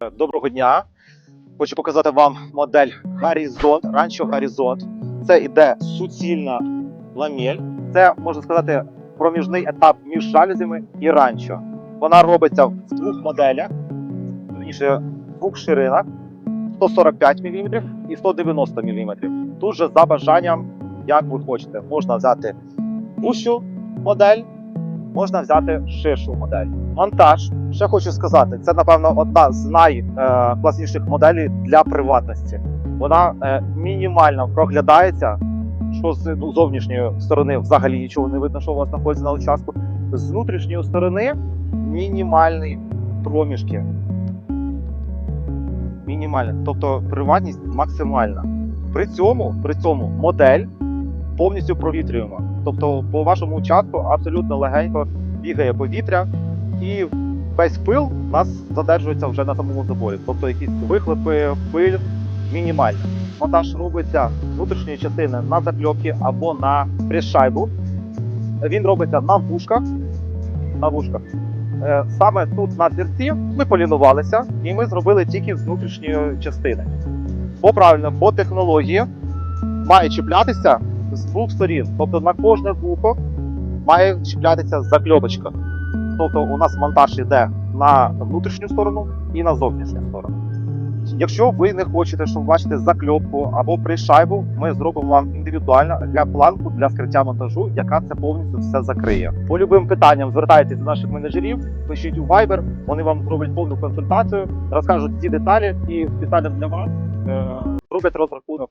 Доброго дня. Хочу показати вам модель Horizon, Rancho Horizon. Це іде суцільна ламель. Це можна сказати проміжний етап між жалюзями і ранчо. Вона робиться в двох моделях, в двох ширинах 145 мм і 190 мм. Тут же за бажанням, як ви хочете, можна взяти вущу модель, можна взяти ширшу модель. Монтаж, ще хочу сказати, це напевно одна з найкласніших моделей для приватності. Вона е, мінімально проглядається, що з ну, зовнішньої сторони взагалі нічого не видно, що у вас знаходиться на участку. З внутрішньої сторони мінімальні проміжки. Мінімальна, тобто приватність максимальна. При цьому, при цьому модель повністю провітрюємо. Тобто по вашому участку абсолютно легенько бігає повітря, і весь пил у нас задержується вже на самому заборі. Тобто якісь вихлопи, пиль мінімальна. Монтаж робиться внутрішньої частини на закльопки або на пришайбу. Він робиться на вушках. На вушках. Е, Саме тут на зірці ми полінувалися і ми зробили тільки з внутрішньої частини. По правильно, по технології має чіплятися з двох сторін. Тобто на кожне вухо має чіплятися закльопочка. Тобто у нас монтаж йде на внутрішню сторону і на зовнішню сторону. Якщо ви не хочете, щоб бачити закльопку або пришайбу, ми зробимо вам індивідуально для планку для скриття монтажу, яка це повністю все закриє. По любим питанням звертайтеся до наших менеджерів, пишіть у Viber, вони вам зроблять повну консультацію, розкажуть всі деталі і спеціально для вас е, роблять розрахунок